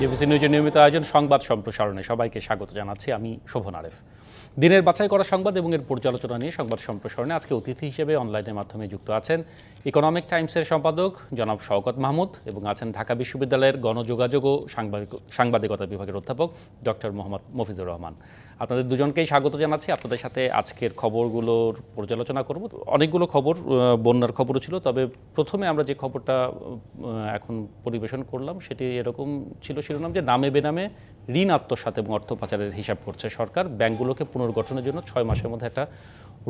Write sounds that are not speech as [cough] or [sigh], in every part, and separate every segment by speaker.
Speaker 1: DBC নিউজের নিয়মিত আয়োজন, সংবাদ সম্প্রসারণে সবাইকে স্বাগত জানাচ্ছি আমি শোভন আরেফ। দিনের বাছাই করা সংবাদ এবং এর পর্যালোচনা নিয়ে সংবাদ সম্প্রসারণে আজকে অতিথি হিসেবে অনলাইনের মাধ্যমে যুক্ত আছেন ইকোনমিক টাইমসের সম্পাদক জনাব শওকত মাহমুদ এবং আছেন ঢাকা বিশ্ববিদ্যালয়ের গণযোগাযোগ ও সাংবাদিক সাংবাদিকতা বিভাগের অধ্যাপক ডক্টর মোহাম্মদ মফিজুর রহমান। আপনাদের দুজনকেই স্বাগত জানাচ্ছি। আপনাদের সাথে আজকের খবরগুলোর পর্যালোচনা করব। অনেকগুলো খবর বন্যার খবরও ছিল, তবে প্রথমে আমরা যে খবরটা এখন পরিবেশন করলাম, সেটি এরকম ছিল শিরোনাম যে নামে বেনামে ঋণ আত্মসাৎ এবং অর্থ পাচারের হিসাব করছে সরকার। ব্যাংকগুলোকে পুনর্গঠনের জন্য ছয় মাসের মধ্যে একটা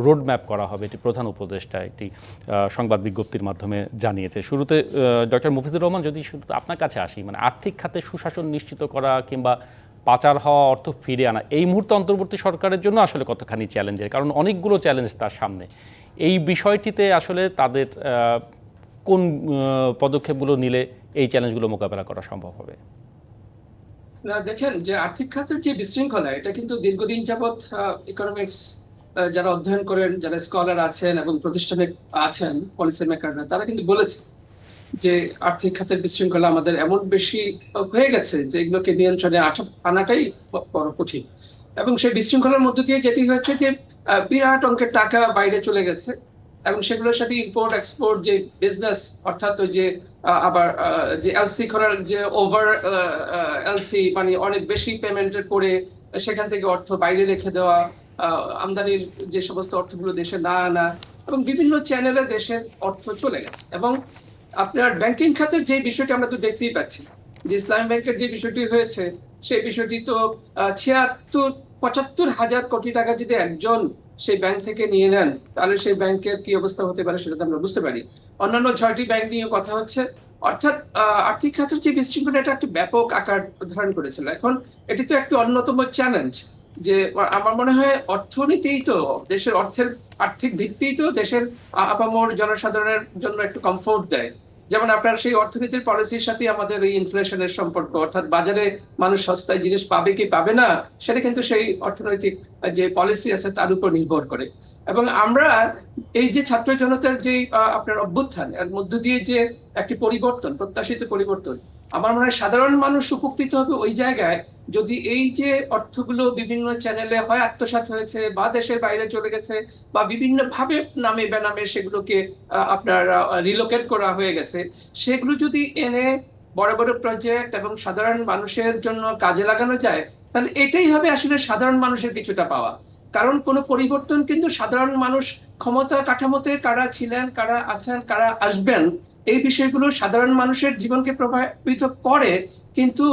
Speaker 1: রোড ম্যাপ করা হবে। এটি প্রধান উপদেষ্টা একটি সংবাদ বিজ্ঞপ্তির মাধ্যমে জানিয়েছে। শুরুতে ডক্টর মুফিদুর রহমান যদি শুধু আপনার কাছে আসি মানে আর্থিক খাতে সুশাসন নিশ্চিত করা কিংবা পাচার হওয়া অর্থ ফিরে আনা। এই মুহূর্তে অন্তর্বর্তী সরকারের জন্য আসলে কতখানি চ্যালেঞ্জের কারণ অনেকগুলো চ্যালেঞ্জ তার সামনে। এই বিষয়টিতে আসলে তাদের কোন পদক্ষেপগুলো নিলে এই চ্যালেঞ্জগুলো মোকাবেলা করা সম্ভব হবে?
Speaker 2: দেখেন যে আর্থিক খাতের যে বিশৃঙ্খলা, এটা কিন্তু দীর্ঘদিন যাবৎ ইকোনমিক্স যারা অধ্যয়ন করেন, যারা স্কলার আছেন এবং প্রতিষ্ঠানে আছেন পলিসি মেকাররা তারা কিন্তু বলেছে। যে আর্থিক খাতের বিশৃঙ্খলা আমাদের এমন বেশি হয়ে গেছে যে এগুলোকে নিয়ন্ত্রণে আনাটাই বড় কঠিন। এবং সেই বিশৃঙ্খলার মধ্য দিয়ে যেটি হয়েছে যে বিরাট অঙ্কের টাকা বাইরে চলে গেছে এবং সেগুলোর সাথে ইম্পোর্ট এক্সপোর্ট যে বিজনেস অর্থাৎ যে আবার যে এলসি করার যে ওভার এলসি মানে অনেক বেশি পেমেন্টের করে সেখান থেকে অর্থ বাইরে রেখে দেওয়া আমদানির যে সমস্ত অর্থগুলো দেশে না আনা এবং বিভিন্ন চ্যানেলে দেশের অর্থ চলে গেছে। এবং আপনার ব্যাংকিং খাতের যে বিষয়টি আমরা তো দেখতেই পাচ্ছি, যে ইসলাম ব্যাংকের যে বিষয়টি হয়েছে, সেই বিষয়টি তো ছিয়াত্তর, পঁচাত্তর হাজার কোটি টাকা যদি একজন সেই ব্যাংক থেকে নিয়ে নেন, তাহলে সেই ব্যাংকের কি অবস্থা হতে পারে সেটা তো আমরা বুঝতে পারি। অন্যান্য ছয়টি ব্যাংক নিয়ে কথা হচ্ছে। অর্থাৎ আর্থিক খাতের যে বিশৃঙ্খলা এটা একটি ব্যাপক আকার ধারণ করেছিল। এখন এটি তো একটি অন্যতম চ্যালেঞ্জ যে আমার মনে হয় অর্থনীতিই তো, দেশের অর্থের আর্থিক ভিত্তিই তো দেশের আপামর জনসাধারণের জন্য একটু কমফোর্ট দেয়। যেমন আপনার সেই অর্থনীতির পলিসির সাথে আমাদের এই ইনফ্লেশনের সম্পর্ক, অর্থাৎ বাজারে মানুষ সস্তায় জিনিস পাবে কি পাবে না, সেটা কিন্তু সেই অর্থনৈতিক যে পলিসি আছে তার উপর নির্ভর করে। এবং আমরা এই যে ছাত্র জনতার যে আপনার অভ্যুত্থান, এর মধ্য দিয়ে যে একটি পরিবর্তন, প্রত্যাশিত পরিবর্তন, আমার মনে হয় সাধারণ মানুষ উপকৃত হবে ওই জায়গায় যদি এই যে অর্থগুলো বিভিন্ন চ্যানেলে হয়, আত্মসাৎ হয়েছে বা দেশের বাইরে চলে গেছে বা বিভিন্ন ভাবে নামে বেনামে সেগুলোকে আপনার রিলোকেট করা হয়ে গেছে, সেগুলো যদি এনে বড় বড় প্রজেক্ট এবং সাধারণ মানুষের জন্য কাজে লাগানো যায়, তাহলে এটাই হবে আসলে সাধারণ মানুষের কিছুটা পাওয়া। কারণ কোনো পরিবর্তন কিন্তু সাধারণ মানুষ ক্ষমতা কাঠামোতে কারা ছিলেন, কারা আছেন, কারা আসবেন, এই বিষয়গুলো সাধারণ মানুষের জীবনকে প্রভাবিত করে, কিন্তু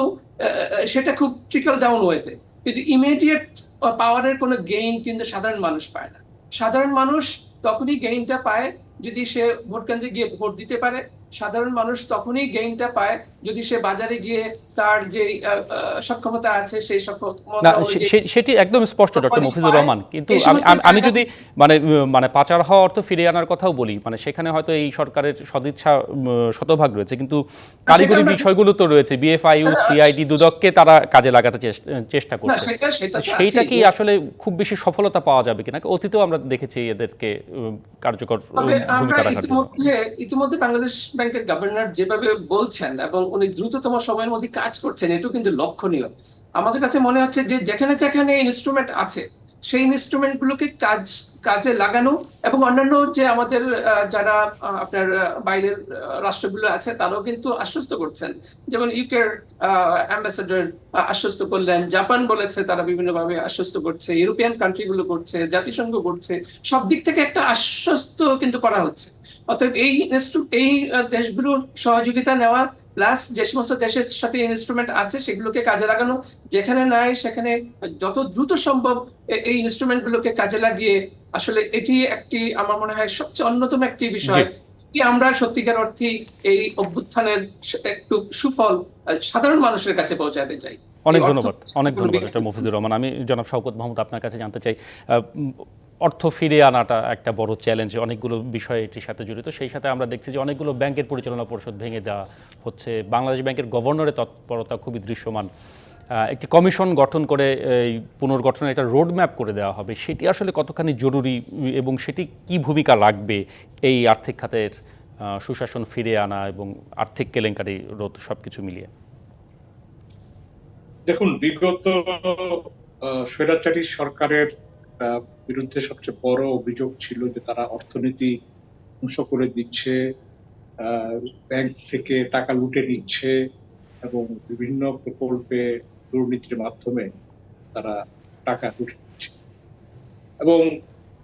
Speaker 2: সেটা খুব ট্রিকল ডাউন ওয়েতে কিন্তু ইমিডিয়েট পাওয়ারের কোনো গেইন কিন্তু সাধারণ মানুষ পায় না। সাধারণ মানুষ তখনই গেইনটা পায় যদি সে ভোট কেন্দ্রে গিয়ে ভোট দিতে পারে। সাধারণ মানুষ তখনই গেইনটা পায় যদি সে বাজারে গিয়ে তার যে সক্ষমতা আছে সেই সক্ষমতা
Speaker 1: সেটি একদম স্পষ্ট ডক্টর মফিজুর রহমান। কিন্তু আমি যদি মানে মানে পাচার হওয়া অর্থ ফিরিয়ে আনার কথাও বলি মানে সেখানে হয়তো এই সরকারের সদিচ্ছা শতভাগ রয়েছে। কিন্তু কারিগরি বিষয়গুলো তো রয়েছে। বিএফআইউ সিআইডি দুদককে তারা কাজে লাগাতে চেষ্টা করছে।
Speaker 2: সেটা
Speaker 1: সেইটা কি আসলে খুব বেশি সফলতা পাওয়া যাবে কিনা? অতীতেও আমরা দেখেছি এদেরকে কার্যকর ভূমিকা রাখার
Speaker 2: ইতিমধ্যে বাংলাদেশ ব্যাংকের গভর্নর যেভাবে বলছেন এবং উনি দ্রুততম সময়ের মধ্যে কাজ করছেন এটাও কিন্তু লক্ষণীয়। আমাদের কাছে মনে হচ্ছে যে যেখানে যেখানে ইনস্ট্রুমেন্ট আছে, সেই ইনস্ট্রুমেন্ট গুলোকে কাজ, কাজে লাগানো এবং অন্যান্য যে আমাদের যারা আপনার বাইরের রাষ্ট্রগুলো আছে, তারাও কিন্তু আশ্বস্ত করছেন। যেমন ইউকের অ্যাম্বাসেডর আশ্বস্ত করলেন, জাপান বলেছে তারা বিভিন্নভাবে আশ্বস্ত করছে, ইউরোপিয়ান কান্ট্রিগুলো করছে, জাতিসংঘ করছে, সব দিক থেকে একটা আশ্বস্ত কিন্তু করা হচ্ছে। অতএব এই এই দেশগুলোর সহযোগিতা নেওয়া প্লাস যে সমস্ত দেশের সাথে ইনস্ট্রুমেন্ট আছে সেগুলোকে কাজে লাগানো। যেখানে নাই সেখানে যত দ্রুত সম্ভব এই ইনস্ট্রুমেন্ট গুলোকে কাজে লাগিয়ে আসলে এটি একটি আমার মনে হয় সবচেয়ে অন্যতম একটি বিষয়। কি আমরা সত্যিকার অর্থে এই অভ্যুত্থানের একটু সুফল সাধারণ মানুষের কাছে পৌঁছাতে চাই?
Speaker 1: অনেক ধন্যবাদ অনেক ধন্যবাদ ডক্টর মফিজুর রহমান। আমি জনাব শওকত মাহমুদ আপনার কাছে জানতে চাই অর্থ ফিরে আনাটা একটা বড় চ্যালেঞ্জ অনেকগুলো বিষয় এটির সাথে জড়িত। সেই সাথে আমরা দেখছি যে অনেকগুলো ব্যাংকের পরিচালনা পরিষদ ভেঙে দেওয়া হচ্ছে। বাংলাদেশ ব্যাংকের গভর্নরের তৎপরতা খুবই দৃশ্যমান। একটি কমিশন গঠন করে এই পুনর্গঠনের একটা রোড ম্যাপ করে দেওয়া হবে। সেটি আসলে কতখানি জরুরি এবং সেটি কি ভূমিকা রাখবে এই আর্থিক খাতের সুশাসন ফিরে আনা এবং আর্থিক কেলেঙ্কারি রোধ সব কিছু মিলিয়ে?
Speaker 3: দেখুন, বিগত স্বৈরাচারী সরকারের বিরুদ্ধে সবচেয়ে বড় অভিযোগ ছিল যে তারা অর্থনীতি ধ্বংস করে দিচ্ছে ব্যাংক থেকে টাকা লুটে নিচ্ছে এবং বিভিন্ন প্রকল্পে দুর্নীতির মাধ্যমে তারা টাকা লুটে নিচ্ছে। এবং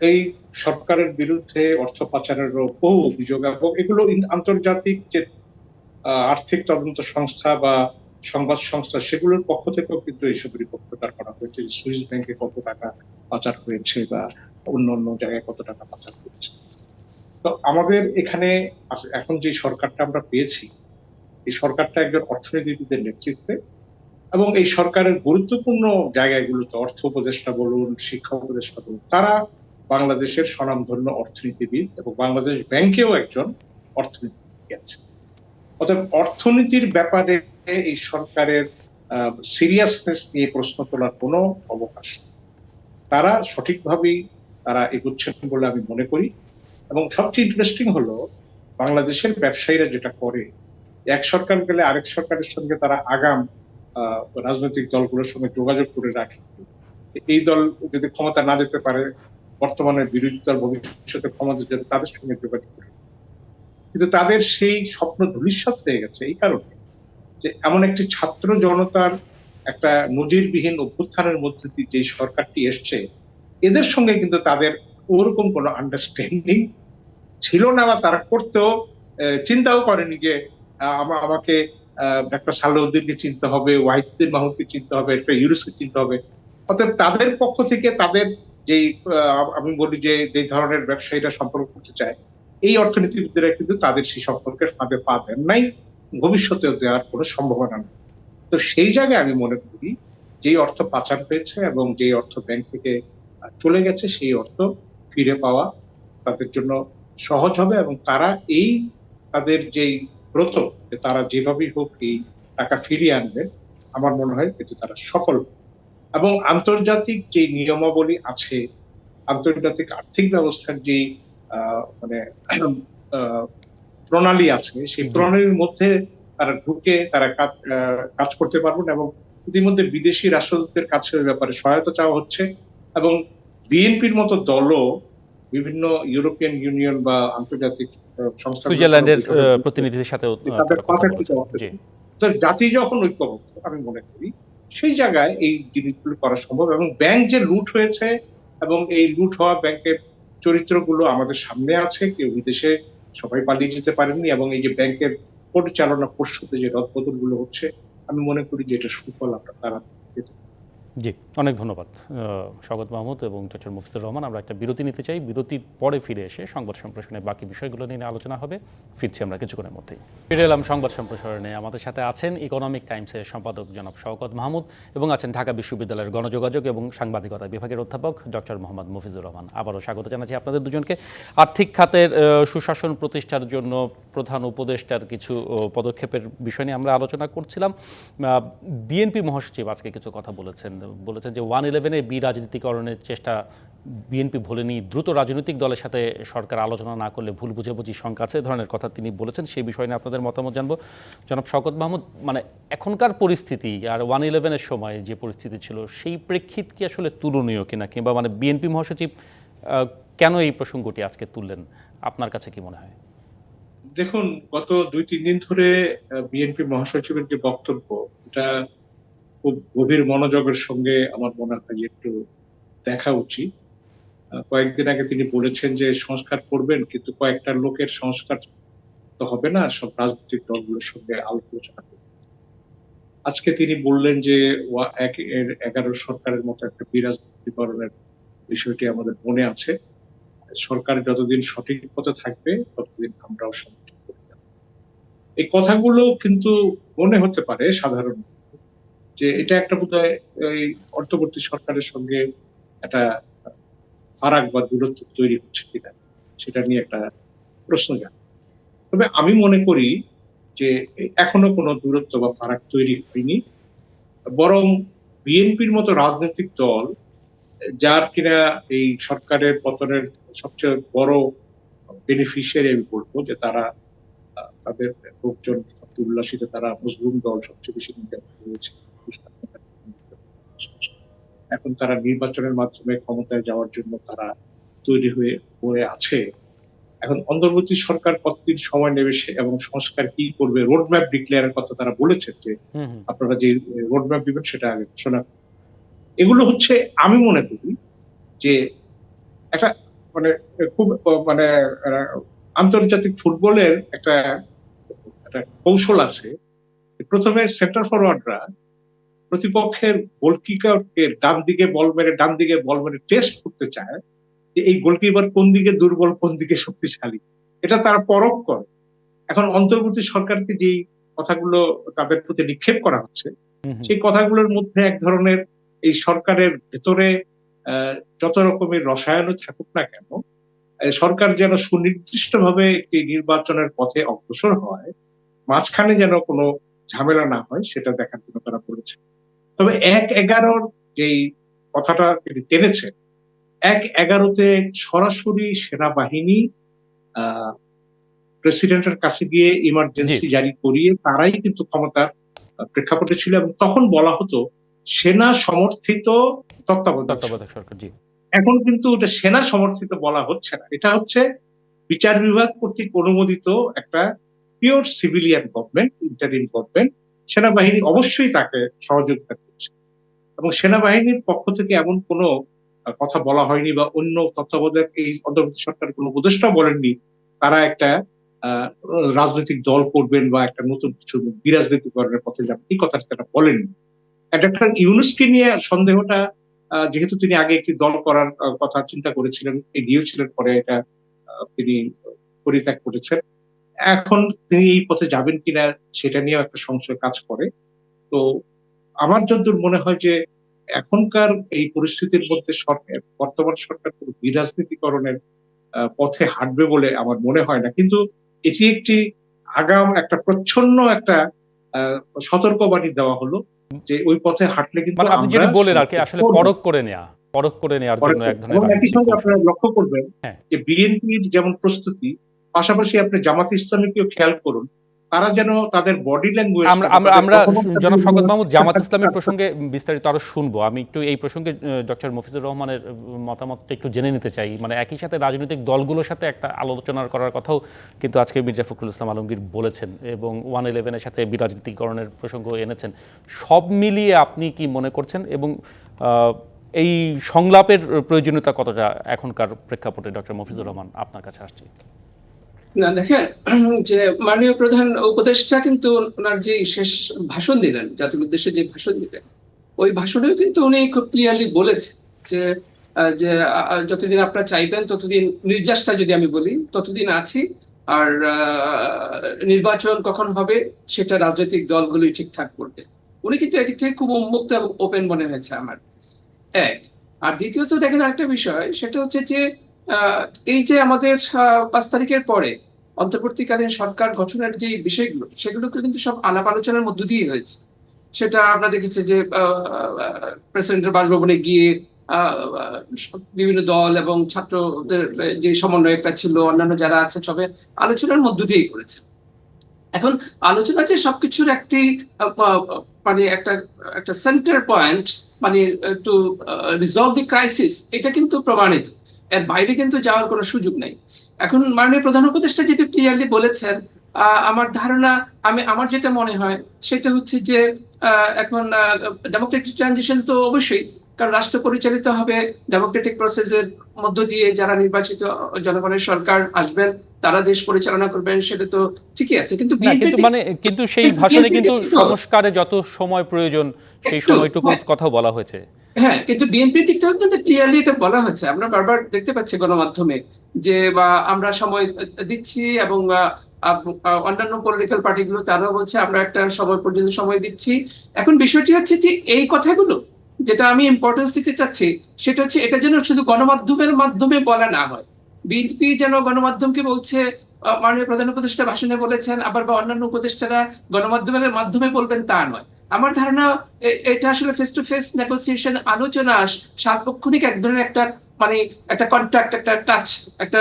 Speaker 3: এই সরকারের বিরুদ্ধে অর্থ পাচারেরও বহু অভিযোগ এবং এগুলো আন্তর্জাতিক যে আর্থিক তদন্ত সংস্থা বা সংবাদ সংস্থা সেগুলোর পক্ষ থেকেও কিন্তু এইসব রিপোর্ট প্রচার করা হয়েছে সুইস ব্যাংকে কত টাকা পাচার হয়েছে বা অন্য অন্য জায়গায় কত টাকা পাচার হয়েছে। তো আমাদের এখানে এখন যে সরকারটা আমরা পেয়েছি, এই সরকারটা একজন অর্থনীতিবিদের নেতৃত্বে এবং এই সরকারের গুরুত্বপূর্ণ জায়গাগুলোতে অর্থ উপদেষ্টা বলুন, শিক্ষা উপদেষ্টা বলুন, তারা বাংলাদেশের স্বনামধন্য অর্থনীতিবিদ এবং বাংলাদেশ ব্যাংকেও একজন অর্থনীতিবিদ আছে। অর্থাৎ অর্থনীতির ব্যাপারে এই সরকারের সিরিয়াসনেস নিয়ে প্রশ্ন তোলার কোনো অবকাশ। তারা সঠিকভাবেই তারা এগোচ্ছেন বলে আমি মনে করি। এবং সবচেয়ে ইন্টারেস্টিং হলো, বাংলাদেশের ব্যবসায়ীরা যেটা করে, এক সরকার গেলে আরেক সরকারের সঙ্গে তারা আগাম রাজনৈতিক দলগুলোর সঙ্গে যোগাযোগ করে রাখে। এই দল যদি ক্ষমতা না যেতে পারে, বর্তমানে বিরোধী দল ভবিষ্যতে ক্ষমতা তাদের সঙ্গে যোগাযোগ করে। কিন্তু তাদের সেই স্বপ্ন ধূলিসাৎ হয়ে গেছে, এই কারণে যে এমন একটি ছাত্র জনতার একটা নজিরবিহীন অভ্যুত্থানের মধ্যে দিয়ে যে সরকারটি এসছে, এদের সঙ্গে কিন্তু তাদের ওরকম কোনো আন্ডারস্ট্যান্ডিং ছিল না বা তারা করতেও চিন্তাও করেনি যে আমাকে ডাক্তার সালাউদ্দিনকে চিনতে হবে, ওয়াহিদুদ্দিন মাহমুদকে চিনতে হবে একটা ইউনুসকে চিনতে হবে। অর্থাৎ তাদের পক্ষ থেকে তাদের যেই আমি বলি যে যে ধরনের ব্যবসায়ীরা সম্পর্ক করতে চায়, এই অর্থনীতিবিদরা কিন্তু তাদের সেই সম্পর্কের ফাঁদে পা দেন নাই। ভবিষ্যতেও দেওয়ার কোনো সম্ভাবনা নেই। তো সেই জায়গায় আমি মনে করি যেই অর্থ পাচার হয়েছে এবং যেই অর্থ ব্যাংক থেকে চলে গেছে, সেই অর্থ ফিরে পাওয়া তাদের জন্য সহজ হবে এবং তারা এই তাদের যেই ব্রত তারা যেভাবেই হোক এই টাকা ফিরিয়ে আনবে আমার মনে হয় এতে তারা সফল এবং আন্তর্জাতিক যে নিয়মাবলী আছে, আন্তর্জাতিক আর্থিক ব্যবস্থার যে মানে প্রণালী আছে। সেই প্রণালীর মধ্যে তারা ঢুকে তারা কাজ করতে পারবেন এবং ইতিমধ্যে বিদেশি রাষ্ট্রদূতের কাছে ব্যাপারে সহায়তা চাওয়া হচ্ছে এবং বিএনপির মতো দলও বিভিন্ন ইউরোপিয়ান ইউনিয়ন বা আন্তর্জাতিক আহ,
Speaker 1: সুইজারল্যান্ডের জি।
Speaker 3: তো জাতি যখন ঐক্যবদ্ধ আমি মনে করি সেই জায়গায় এই জিনিসগুলো করা সম্ভব এবং ব্যাংক যে লুট হয়েছে এবং এই লুট হওয়া ব্যাংকের চরিত্রগুলো আমাদের সামনে আছে কেউ বিদেশে সবাই পালিয়ে যেতে পারেননি এবং এই যে ব্যাংকের পরিচালনা পর্ষদে যে রদবদলগুলো হচ্ছে, আমি মনে করি যে এটা সুফল আমরা তারা পেতে।
Speaker 1: জি। অনেক ধন্যবাদ স্বাগত মাহমুদ এবং ডক্টর মুফিদুর রহমান। আমরা একটা বিরতি নিতে চাই। বিরতির পরে ফিরে এসে সংবাদ সম্প্রসারণের বাকি বিষয়গুলো নিয়ে আলোচনা হবে। ফিরছি আমরা কিছুক্ষণের মধ্যেই। ফিরে এলাম সংবাদ সম্প্রসারণে। আমাদের সাথে আছেন ইকোনমিক টাইমসের সম্পাদক জনাব শওকত মাহমুদ এবং আছেন ঢাকা বিশ্ববিদ্যালয়ের গণযোগাযোগ এবং সাংবাদিকতা বিভাগের অধ্যাপক ডক্টর মোহাম্মদ মুফিজুর রহমান। আবারও স্বাগত জানাচ্ছি আপনাদের দুজনকে। আর্থিক খাতের সুশাসন প্রতিষ্ঠার জন্য প্রধান উপদেষ্টার কিছু পদক্ষেপের বিষয় নিয়ে আমরা আলোচনা করছিলাম। বিএনপি মহাসচিব আজকে কিছু কথা বলেছেন। বলেছেন যে ওয়ান ইলেভেনের বি রাজনীতিকরণের চেষ্টা বিএনপি ভোলেনি, দ্রুত রাজনৈতিক দলের সাথে সরকার আলোচনা না করলে ভুল বুঝাবুঝি শঙ্কা আছে ধরনের কথা তিনি বলেছেন। সেই বিষয় নিয়ে আপনাদের মতামত জানব। জনাব শওকত মাহমুদ মানে এখনকার পরিস্থিতি আর ওয়ান ইলেভেনের সময় যে পরিস্থিতি ছিল, সেই প্রেক্ষিত কি আসলে তুলনীয় কিনা, কিংবা মানে বিএনপি মহাসচিব কেন এই প্রসঙ্গটি আজকে তুললেন? আপনার কাছে কি মনে হয়?
Speaker 3: দেখুন, গত দুই তিন দিন ধরে বিএনপি মহাসচিবের যে বক্তব্য, এটা খুব গভীর মনোযোগের সঙ্গে আমার মনে হয় যে একটু দেখা উচিত। কয়েকদিন আগে তিনি বলেছেন যে সংস্কার করবেন, কিন্তু কয়েকটা লোকের সংস্কার তো হবে না, সব রাজনৈতিক দলগুলোর সঙ্গে আলোচনা আজকে তিনি বললেন যে এগারো সরকারের মতো একটা বিরাজনীতিকরণের বিষয়টি আমাদের মনে আছে। সরকার যতদিন সঠিক পথে থাকবে, ততদিন আমরাও সঠিক এই কথাগুলো কিন্তু মনে হতে পারে সাধারণ যে এটা একটা বোধহয় এই অন্তর্বর্তী সরকারের সঙ্গে একটা ফারাক বা দূরত্ব তৈরি হচ্ছে কিনা, সেটা নিয়ে একটা প্রশ্ন জাগে তবে আমি মনে করি যে এখনও কোনো দূরত্ব বা ফারাক তৈরি হয়নি। বরং বিএনপির মতো রাজনৈতিক দল, যার কিনা এই সরকারের পতনের সবচেয়ে বড় বেনিফিশিয়ারি আমি বলব যে তারা, তাদের লোকজন সবচেয়ে উল্লাসিত, তারা মুসলিম দল সবচেয়ে বেশি নির্যাতিত হয়েছে। এখন তারা নির্বাচনের মাধ্যমে ক্ষমতায় যাওয়ার জন্য তারা তৈরি হয়ে হয়ে আছে। এখন অন্তর্বর্তী সরকার কতদিন সময় নেবে এবং সংস্কার কি করবে? রোড ম্যাপ ডিক্লেয়ারের কথা তারা বলেছেন যে আপনারা যে রোড ম্যাপ দিবেন সেটা আগে ঘোষণা এগুলো হচ্ছে আমি মনে করি যে একটা মানে খুব মানে আন্তর্জাতিক ফুটবলের একটা একটা কৌশল আছে। প্রথমে সেন্টার ফরওয়ার্ডরা প্রতিপক্ষের গোলকিপারকে ডান দিকে বল মেরে ডান দিকে বল মেরে টেস্ট করতে চায় যে এই গোলকিপার কোন দিকে দুর্বল কোন দিকে শক্তিশালী। এটা তারা পরখ করে। এখন অন্তর্বর্তী সরকারকে যেই কথাগুলো তাদের প্রতি নিক্ষেপ করা হচ্ছে। সেই কথাগুলোর মধ্যে এক ধরনের এই সরকারের ভেতরে আহ, যত রকমের রসায়নও থাকুক না কেন সরকার যেন সুনির্দিষ্টভাবে একটি নির্বাচনের পথে অগ্রসর হয় মাঝখানে যেন কোনো ঝামেলা না হয় সেটা দেখার জন্য তারা বলেছে। তবে এক এগারোর যেই কথাটা তিনি টেনেছেন এক এগারোতে সরাসরি সেনাবাহিনী প্রেসিডেন্টের কাছে গিয়ে ইমার্জেন্সি জারি করিয়ে তারাই কিন্তু ক্ষমতার প্রেক্ষাপটে ছিল এবং তখন বলা হতো সেনা সমর্থিত তত্ত্বাবধায়ক সরকার। এখন কিন্তু ওটা সেনা সমর্থিত বলা হচ্ছে না। এটা হচ্ছে বিচার বিভাগ কর্তৃক অনুমোদিত একটা pure civilian government interim government সেনাবাহিনী অবশ্যই তাকে সহযোগিতা করছে। এবং সেনাবাহিনীর পক্ষ থেকে এমন কোনো কথা বলা হয়নি বা অন্য তত্ত্বাবধায়ক এই অন্তর্বর্তী সরকার কোনো উপদেষ্টা বলেননি। তারা একটা রাজনৈতিক দল করবেন বা একটা নতুন কিছু বিরাজনীতিকরণের পথে যাবেন, এই কথাটা তারা বলেননি। ডক্টর ইউনুসকে নিয়ে সন্দেহটা যেহেতু তিনি আগে একটি দল করার কথা চিন্তা করেছিলেন, এগিয়েছিলেন, পরে এটা তিনি পরিত্যাগ করেছেন। এখন তিনি এই পথে যাবেন কিনা সেটা নিয়েও একটা সংশয় কাজ করে তো আমার যতদূর মনে হয় যে এখনকার এই পরিস্থিতির মধ্যে সরকার বর্তমান সরকার কোনো বিরাজনীতিকরণের পথে হাঁটবে বলে আমার মনে হয় না কিন্তু এটি একটি আগাম একটা প্রচ্ছন্ন একটা আহ, সতর্কবাণী দেওয়া হলো যে ওই পথে হাঁটলে কিন্তু
Speaker 1: মানে আপনি যেটা বলেন আর কি আসলে। পরখ করে নেওয়া পরখ করে নেওয়ার জন্য এক ধরনের
Speaker 3: একই সঙ্গে আপনারা লক্ষ্য করবেন
Speaker 1: হ্যাঁ।
Speaker 3: যে বিএনপির যেমন প্রস্তুতি পাশাপাশি আপনি জামাত ইসলামীকেও খেয়াল করুন তারা যেন তাদের বডি ল্যাঙ্গুয়েজ
Speaker 1: আমরা আমরা জনাব শকত মাহমুদ জামাত ইসলামের প্রসঙ্গে বিস্তারিত আরও শুনব। আমি একটু এই প্রসঙ্গে ডক্টর মফিজুর রহমানের মতামতটা একটু জেনে নিতে চাই। মানে একই সাথে রাজনৈতিক দলগুলোর সাথে একটা আলোচনা করার কথাও কিন্তু আজকে মির্জা ফখরুল ইসলাম আলমগীর বলেছেন এবং ওয়ান ইলেভেনের সাথে বিরাজনীতিকরণের প্রসঙ্গ এনেছেন। সব মিলিয়ে আপনি কি মনে করছেন এবং আহ, এই সংলাপের প্রয়োজনীয়তা কতটা এখনকার প্রেক্ষাপটে ডক্টর মফিজুর রহমান আপনার কাছে আসছে?
Speaker 2: না, দেখেন, [clears throat] যে মাননীয় প্রধান উপদেষ্টা কিন্তু ওনার যে শেষ ভাষণ দিলেন, জাতির উদ্দেশ্যে যে ভাষণ দিলেন, ওই ভাষণেও কিন্তু উনি খুব ক্লিয়ারলি বলেছেন যে যে যতদিন আপনারা চাইবেন, ততদিন নির্যাসটা যদি আমি বলি, ততদিন আছি, আর নির্বাচন কখন হবে সেটা রাজনৈতিক দলগুলোই ঠিকঠাক করবে। উনি কিন্তু এদিক থেকে খুব উন্মুক্ত এবং ওপেন মনে হয়েছে আমার। এক, আর দ্বিতীয়ত দেখেন আরেকটা বিষয়, সেটা হচ্ছে যে এই যে আমাদের পাঁচ তারিখের পরে অন্তর্বর্তীকালীন সরকার গঠনের যে বিষয়গুলো, সেগুলোকে কিন্তু সব আলাপ আলোচনার মধ্য দিয়ে হয়েছে। সেটা আমরা দেখেছি যে প্রেসিডেন্টের বাসভবনে গিয়ে বিভিন্ন দল এবং ছাত্রদের যে সমন্বয়করা ছিল, অন্যান্য যারা আছে, সবে আলোচনার মধ্য দিয়েই করেছে। এখন আলোচনা যে সবকিছুর একটি মানে একটা একটা সেন্টার পয়েন্ট মানে টু রিজলভ দি ক্রাইসিস এটা কিন্তু প্রমাণিত। এর বাইরে কিন্তু যাওয়ার কোনো সুযোগ নেই। এখন মাননীয় প্রধান উপদেষ্টা যেটি ক্লিয়ারলি বলেছেন আমার ধারণা আমি আমার যেটা মনে হয় সেটা হচ্ছে যে এখন ডেমোক্রেটিক ট্রানজিশন তো অবশ্যই কারণ রাষ্ট্র পরিচালিত হবে ডেমোক্রেটিক প্রসেসের মধ্য দিয়ে যারা নির্বাচিত জনগণের সরকার আসবেন তারা দেশ পরিচালনা করবেন সেটা তো ঠিকই আছে কিন্তু
Speaker 1: মানে কিন্তু সেই ভাষণে কিন্তু
Speaker 2: কিন্তু-
Speaker 1: সংস্কারে যত সময় প্রয়োজন সেই সময়টুকু
Speaker 2: হ্যাঁ।
Speaker 1: কথা বলা হয়েছে।
Speaker 2: হ্যাঁ কিন্তু বিএনপির দিক থেকেও কিন্তু ক্লিয়ারলি এটা বলা হয়েছে। আমরা বারবার দেখতে পাচ্ছি গণমাধ্যমে যে, বা আমরা সময় দিচ্ছি এবং অন্যান্য পলিটিক্যাল পার্টিগুলো তারাও বলছে, আমরা একটা সময় পর্যন্ত সময় দিচ্ছি। এখন বিষয়টি হচ্ছে যে, এই কথাগুলো যেটা আমি ইম্পর্টেন্স দিতে চাচ্ছি, সেটা হচ্ছে এটা যেন শুধু গণমাধ্যমের মাধ্যমে বলা না হয়। বিএনপি যেন গণমাধ্যমকে বলছে মাননীয় প্রধান উপদেষ্টা ভাষণে বলেছেন, আবার বা অন্যান্য উপদেষ্টারা গণমাধ্যমের মাধ্যমে বলবেন তা নয়। আমার ধারণা এটা আসলে ফেস টু ফেস নেগোসিয়েশন আলোচনা সার্বক্ষণিক এক ধরনের একটা মানে একটা কন্ট্যাক্ট একটা টাচ একটা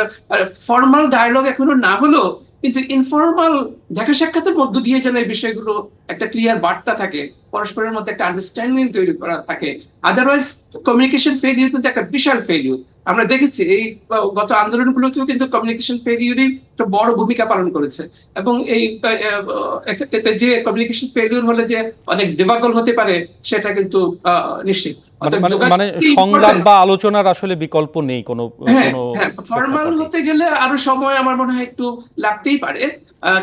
Speaker 2: ফর্মাল ডায়ালগ এখনও না হলো কিন্তু ইনফর্মাল দেখা সাক্ষাতের মধ্য দিয়ে যেন এই বিষয়গুলো একটা ক্লিয়ার বার্তা থাকে। পরস্পরের মধ্যে একটা আন্ডারস্ট্যান্ডিং তৈরি করা থাকে। আদারওয়াইজ কমিউনিকেশন ফেলিউর কিন্তু একটা বিশাল ফেলিউর আমরা দেখেছি এই গত আন্দোলনগুলোতেও কিন্তু কমিউনিকেশন ফেলিউরই একটা বড় ভূমিকা পালন করেছে। এবং এই যে কমিউনিকেশন ফেলিউর হলে যে অনেক ডিভাগল হতে পারে সেটা কিন্তু নিশ্চিত।
Speaker 1: মানে মানে- মানে সংলাপ বা আলোচনার আসলে বিকল্প নেই কোনো
Speaker 2: হ্যাঁ হ্যাঁ ফর্মাল হতে গেলে আরও সময় আমার মনে হয় একটু লাগতেই পারে।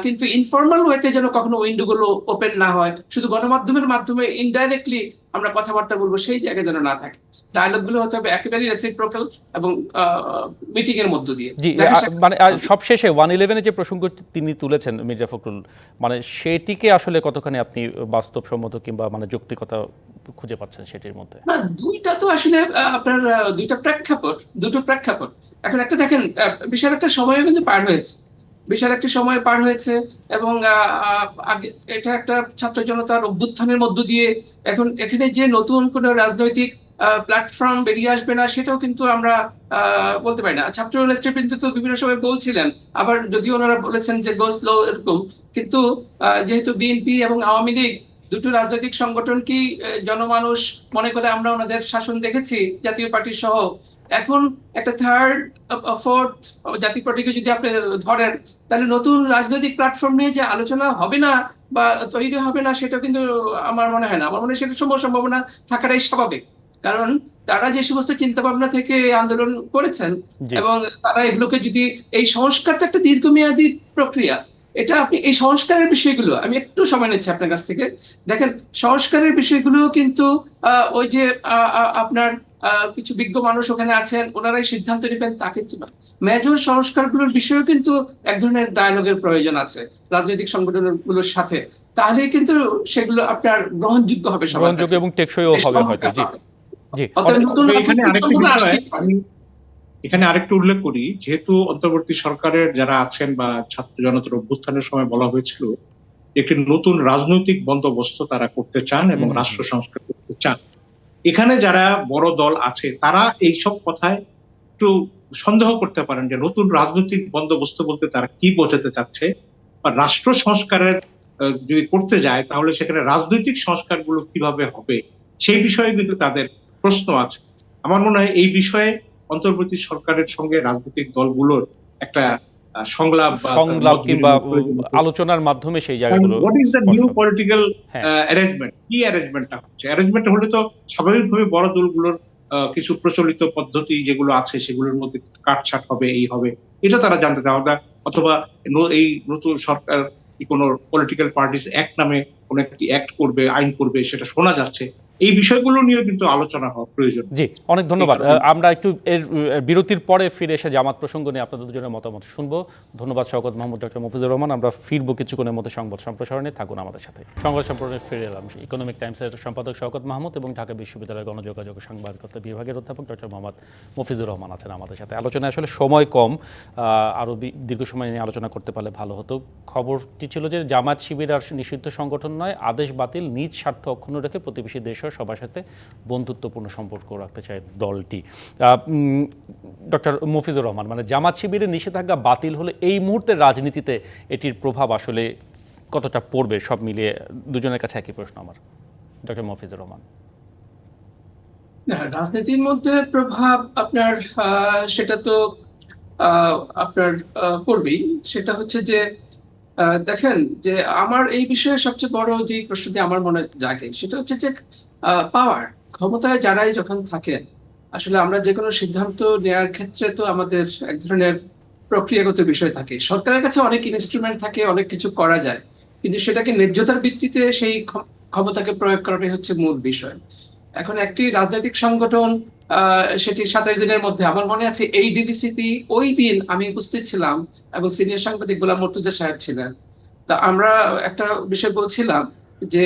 Speaker 2: কিন্তু ইনফর্মাল ওয়েতে যেন কখনো উইন্ডো গুলো ওপেন না হয় শুধু গণমাধ্যমের মাধ্যমে ইনডাইরেক্টলি আমরা কথাবার্তা বলব সেই জায়গায় যেন না থাকে। ডায়লগগুলো হতে হবে একেবারেই রেসিপ্রোকাল এবং মিটিং এর মধ্য দিয়ে।
Speaker 1: জি মানে সবশেষে ওয়ান ইলেভেনের যে প্রসঙ্গ তিনি তুলেছেন মির্জা ফখরুল মানে সেটিকে আসলে কতখানি আপনি বাস্তবসম্মত কিংবা মানে যৌক্তিকতা খুঁজে পাচ্ছেন সেটির মধ্যে?
Speaker 2: না দুইটা তো আসলে আপনার দুইটা প্রেক্ষাপট দুটো প্রেক্ষাপট। এখন একটা দেখেন বিশাল একটা সময় কিন্তু পার হয়েছে। বিশাল একটা সময় পার হয়েছে এবং এটা একটা ছাত্র জনতার অভ্যুত্থানের মধ্য দিয়ে এখন এখানে যে নতুন কোন রাজনৈতিক প্ল্যাটফর্ম বেরিয়ে আসবে না সেটাও কিন্তু আমরা বলতে পারি না। ছাত্র নেতৃবৃন্দ তো বিভিন্ন সময় বলছিলেন, আবার যদিও ওনারা বলেছেন যে গো স্লো এরকম, কিন্তু যেহেতু বিএনপি এবং আওয়ামী লীগ দুটো রাজনৈতিক সংগঠনকেই জনমানুষ মনে করে আমরা ওনাদের শাসন দেখেছি, জাতীয় পার্টি সহ এখন একটা থার্ড ফোর্থ জাতীয় পার্টিকে যদি আপনি ধরেন তাহলে নতুন রাজনৈতিক প্ল্যাটফর্ম নিয়ে যে আলোচনা হবে না বা তৈরি হবে না সেটা কিন্তু আমার মনে হয় না। আমার মনে হয় সেটা সম্ভব সম্ভাবনা থাকাটাই স্বাভাবিক। কারণ তারা যে সমস্ত চিন্তা ভাবনা থেকে আন্দোলন করেছেন এবং তারা এগুলোকে যদি এই সংস্কার তো একটা দীর্ঘমেয়াদী প্রক্রিয়া। এটা আপনি এই সংস্কারের বিষয়গুলো আমি একটু সময় নিচ্ছি আপনার কাছ থেকে। দেখেন সংস্কারের বিষয়গুলো কিন্তু আহ, ওই যে আপনার কিছু বিজ্ঞ মানুষ ওখানে আছেন ওনারাই সিদ্ধান্ত নেবেন তা কিন্তু নয়। মেজর সংস্কারগুলোর বিষয়েও কিন্তু এক ধরনের ডায়ালগের প্রয়োজন আছে রাজনৈতিক সংগঠনগুলোর সাথে। তাহলে কিন্তু সেগুলো আপনার গ্রহণযোগ্য হবে
Speaker 1: গ্রহণযোগ্য এবং টেকসইও হবে হয়তো জি। জি।
Speaker 3: এখানে আরেকটু উল্লেখ করি যেহেতু অন্তর্বর্তী সরকারের যারা আছেন বা ছাত্র জনতার অভ্যুত্থানের সময় বলা হয়েছিল একটি নতুন রাজনৈতিক বন্দোবস্ত তারা করতে চান এবং রাষ্ট্র সংস্কার করতে চান। এখানে যারা বড় দল আছে, তারা এই সব কথায় একটু সন্দেহ করতে পারেন যে নতুন রাজনৈতিক বন্দোবস্ত বলতে তারা কি বোঝাতে চাচ্ছে? বা রাষ্ট্র সংস্কারের যদি করতে যায়, তাহলে সেখানে রাজনৈতিক সংস্কারগুলো কীভাবে হবে? সেই বিষয়ে কিন্তু তাদের প্রশ্ন আছে। আমার মনে হয় এই বিষয়ে অন্তর্বর্তী সরকারের সঙ্গে রাজনৈতিক দলগুলোর একটা সংলাপ
Speaker 1: সংলাপ কিংবা। আলোচনার মাধ্যমে সেই জায়গাগুলো
Speaker 3: what is the new political. Arrangement কি অ্যারেঞ্জমেন্টটা হচ্ছে? অ্যারেঞ্জমেন্ট হলে তো স্বাভাবিকভাবে বড় দলগুলোর কিছু প্রচলিত পদ্ধতি যেগুলো আছে সেগুলোর মধ্যে কাটছাট হবে এই হবে। এটা তারা জানতে চায়। অথবা- এই নতুন সরকার কি কোনো পলিটিক্যাল পার্টিস অ্যাক্ট নামে কোনো একটি অ্যাক্ট করবে আইন করবে সেটা শোনা যাচ্ছে। এই বিষয়গুলো নিয়ে কিন্তু আলোচনা হওয়া প্রয়োজন।
Speaker 1: জি অনেক ধন্যবাদ। আমরা একটু এর বিরতির পরে ফিরে এসে জামাত প্রসঙ্গ নিয়ে আপনাদের দুজনের মতামত শুনব। ধন্যবাদ শওকত মোহাম্মদ ডক্টর মফিজুর রহমান। আমরা ফিরবো কিছুক্ষণের মধ্যে সংবাদ সম্প্রসারণে। থাকুন আমাদের সাথে। সংবাদ সম্প্রসারণে ফিরে এলাম। ইকোনমিক টাইমসের সম্পাদক শওকত মাহমুদ এবং ঢাকা বিশ্ববিদ্যালয়ের গণযোগাযোগ সাংবাদিকতা বিভাগের অধ্যাপক ডক্টর মোহাম্মদ মফিজুর রহমান আছেন আমাদের সাথে। আলোচনায় আসলে সময় কম। আহ, আরও দীর্ঘ সময় নিয়ে আলোচনা করতে পারলে ভালো হতো। খবরটি ছিল যে জামাত শিবির আর নিষিদ্ধ সংগঠন নয় আদেশ বাতিল নিজ স্বার্থ অক্ষুণ্ণ রেখে প্রতিবেশী দেশ ও সবার সাথে বন্ধুত্বপূর্ণ সম্পর্ক রাখতে চায় দলটি। ডক্টর মফিজুর রহমান মানে জামাত শিবিরের নিষেধাজ্ঞা বাতিল হলে এই মুহূর্তে রাজনীতিতে এটির প্রভাব আসলে কতটা পড়বে সব মিলিয়ে দুজনের কাছে একই প্রশ্ন আমার। ডক্টর মফিজুর রহমান।
Speaker 2: রাজনীতির মধ্যে প্রভাব আপনার সেটা তো আপনার পড়বেই। সেটা হচ্ছে যে দেখেন যে আমার এই বিষয়ে সবচেয়ে বড় যে প্রশ্নটি আমার মনে জাগে, সেটা হচ্ছে যে পাওয়ার, ক্ষমতায় যারাই যখন থাকেন, আসলে আমরা যে কোনো সিদ্ধান্ত নেওয়ার ক্ষেত্রে তো আমাদের এক ধরনের প্রক্রিয়াগত বিষয় থাকে। সরকারের কাছে অনেক ইনস্ট্রুমেন্ট থাকে, অনেক কিছু করা যায়, কিন্তু সেটাকে ন্যায্যতার ভিত্তিতে সেই ক্ষম- ক্ষমতাকে প্রয়োগ করাটাই হচ্ছে মূল বিষয়। এখন একটি রাজনৈতিক সংগঠন সেটি সাতাশ দিনের মধ্যে, আমার মনে আছে এই ডিভিসিতে ওই দিন আমি উপস্থিত ছিলাম এবং সিনিয়র সাংবাদিক গোলাম মর্তুজা সাহেব ছিলেন। তা আমরা একটা বিষয় বলছিলাম যে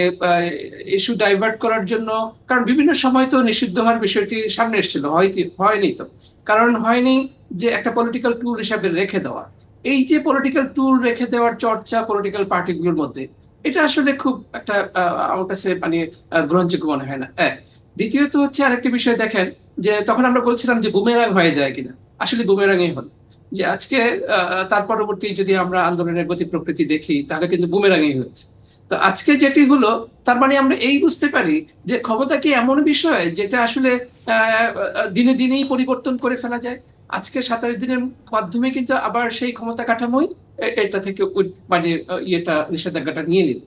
Speaker 2: ইস্যু ডাইভার্ট করার জন্য, কারণ বিভিন্ন সময় তো নিষিদ্ধ হওয়ার বিষয়টি সামনে এসেছিল, হয়তো, হয়নি তো। কারণ হয়নি যে একটা পলিটিক্যাল টুল হিসাবে রেখে দেওয়া। এই যে পলিটিক্যাল টুল রেখে দেওয়ার চর্চা পলিটিক্যাল পার্টিগুলোর মধ্যে, এটা আসলে খুব একটা আমার কাছে মানে গ্রহণযোগ্য মনে হয় না। হ্যাঁ দ্বিতীয়ত হচ্ছে আরেকটি বিষয় দেখেন, যে তখন আমরা বলছিলাম যে বুমেরাং হয়ে যায় কিনা। আসলে বুমেরাংই হল। যে আজকে তার পরবর্তী যদি আমরা আন্দোলনের গতি প্রকৃতি দেখি, তাহলে কিন্তু বুমেরাংই হয়েছে। তো আজকে যেটি হলো, তার মানে আমরা এই বুঝতে পারি যে ক্ষমতা কি এমন বিষয় যেটা আসলে দিনে দিনেই পরিবর্তন করে ফেলা যায়। আজকে সাতাশ দিনের মাধ্যমে কিন্তু আবার সেই ক্ষমতা কাঠামোই এটা থেকে মানে ইয়েটা, নিষেধাজ্ঞাটা নিয়ে নিল।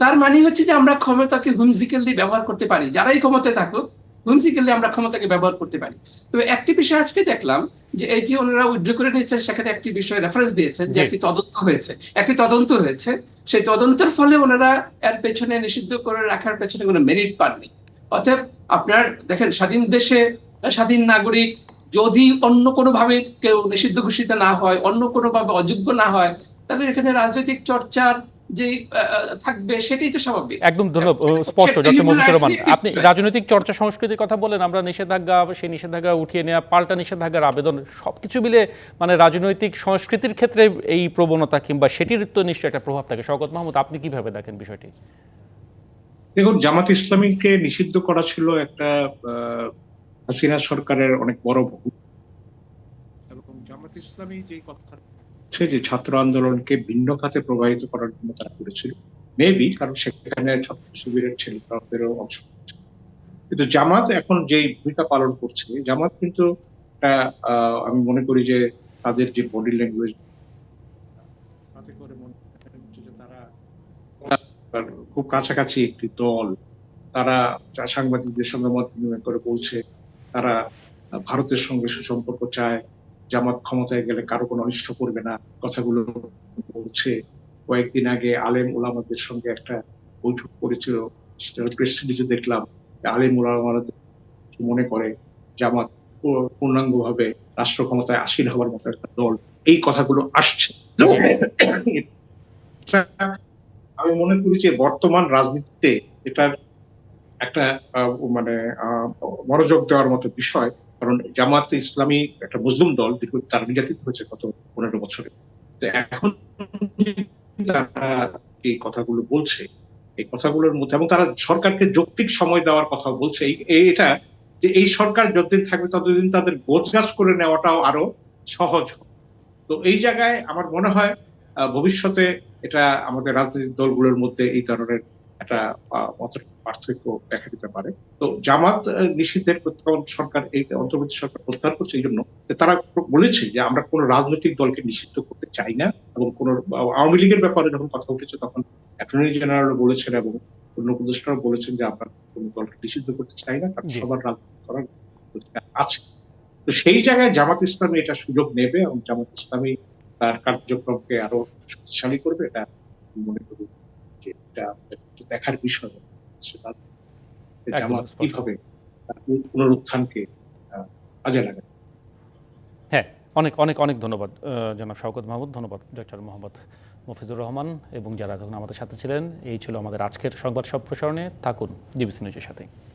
Speaker 2: তার মানে হচ্ছে যে আমরা ক্ষমতাকে হুমজিক্যালি ব্যবহার করতে পারি। যারাই ক্ষমতায় থাকুক হুমজিক্যালি আমরা ক্ষমতাকে ব্যবহার করতে পারি। তবে একটি বিষয় আজকে দেখলাম যে এই যে ওনারা উইথড্র করে নিয়েছেন সেখানে একটি বিষয় রেফারেন্স দিয়েছেন যে একটি তদন্ত হয়েছে। একটি তদন্ত হয়েছে। সেই তদন্তের ফলে ওনারা এর পেছনে নিষিদ্ধ করে রাখার পেছনে কোনো মেরিট পাননি। অতএব আপনার দেখেন স্বাধীন দেশে স্বাধীন নাগরিক যদি অন্য কোনো ভাবে কেউ নিষিদ্ধ ঘোষিত না হয় অন্য কোনো ভাবে অযোগ্য না হয় তাহলে এখানে রাজনৈতিক চর্চার যে থাকবে সেটাই তো স্বাভাবিক।
Speaker 1: একদম ধন্যবাদ স্পষ্ট ডক্টর
Speaker 2: human
Speaker 1: রহমান আপনি রাজনৈতিক চর্চা সংস্কৃতির কথা বলেন আমরা নিষেধাজ্ঞা সেই নিষেধাজ্ঞা উঠিয়ে নেওয়া পাল্টা নিষেধাজ্ঞার আবেদন সবকিছু মিলে মানে রাজনৈতিক সংস্কৃতির ক্ষেত্রে এই প্রবণতা কিংবা সেটির তো নিশ্চয়ই একটা প্রভাব থাকে। শওকত মাহমুদ আপনি কীভাবে দেখেন বিষয়টি?
Speaker 3: দেখুন জামাত ইসলামীকে নিষিদ্ধ করা ছিল একটা আহ, হাসিনা সরকারের অনেক বড় ভুল। এবং জামাত ইসলামী যে কথা হচ্ছে যে ছাত্র আন্দোলনকে ভিন্ন খাতে প্রবাহিত করার জন্য তারা করেছিল। মেবি কারণ সেখানে ছাত্র শিবিরের ছেলেদেরও অংশ কিন্তু জামাত এখন যে ভূমিকা পালন করছে, জামাত কিন্তু আমি মনে করি যে তাদের যে বডি ল্যাঙ্গুয়েজ খুব কাছাকাছি একটি দল। তারা সাংবাদিকদের সঙ্গে মত বিনিময় করে বলছে, তারা ভারতের সঙ্গে সুসম্পর্ক চায় জামাত ক্ষমতায় গেলে কারও কোনো অনিষ্ট করবে না, কথাগুলো বলছে। কয়েকদিন আগে আলেম ওলামাদের সঙ্গে একটা বৈঠক করেছিল, সেটা প্রেস রিলিজে দেখলাম। আলেম ওলামাদের মনে করে জামাত পূর্ণাঙ্গ ভাবে রাষ্ট্র ক্ষমতায় আসীন হওয়ার মতো একটা দল। এই কথাগুলো আসছে। আমি মনে করি যে বর্তমান রাজনীতিতে এটার একটা মানে মনোযোগ দেওয়ার মতো বিষয়। কারণ জামাত ইসলামী একটা মুসলিম দল দীর্ঘ তারা নির্যাতিত হয়েছে গত পনেরো বছরে। তো এখন তারা এই কথাগুলো বলছে, এই কথাগুলোর মধ্যে এবং তারা সরকারকে যৌক্তিক সময় দেওয়ার কথা বলছে এটা যে এই সরকার যতদিন থাকবে ততদিন তাদের গোছগাছ করে নেওয়াটাও আরও সহজ তো এই জায়গায় আমার মনে হয় ভবিষ্যতে এটা আমাদের রাজনৈতিক দলগুলোর মধ্যে এই ধরনের একটা পার্থক্য দেখা দিতে পারে। তো জামাত নিষিদ্ধের সরকার এই অন্তর্বর্তী সরকার প্রত্যাহার করছে এই জন্য তারা বলেছে যে আমরা কোনো রাজনৈতিক দলকে নিষিদ্ধ করতে চাই না এবং কোন আওয়ামী লীগের ব্যাপারে যখন কথা উঠেছে তখন অ্যাটর্নি জেনারেল বলেছেন এবং অন্য উপদেষ্টারা বলেছেন যে আমরা কোনো দলকে নিষিদ্ধ করতে চাই না কারণ। সবার রাজনীতি করার অধিকার আছে। তো সেই জায়গায় জামাত ইসলামী এটা সুযোগ নেবে এবং জামাত ইসলামী তার কার্যক্রমকে আরও শক্তিশালী করবে এটা মনে করি। এটা একটু দেখার বিষয় সেটা জামাত কীভাবে পুনরুত্থানকে কাজে লাগে
Speaker 1: হ্যাঁ অনেক অনেক অনেক ধন্যবাদ জনাব শওকত মাহমুদ ধন্যবাদ ডক্টর মোহাম্মদ মফিজুর রহমান এবং যারা এখন আমাদের সাথে ছিলেন এই ছিল আমাদের আজকের সংবাদ সম্প্রসারণে থাকুন ডিবিসি নিউজের সাথে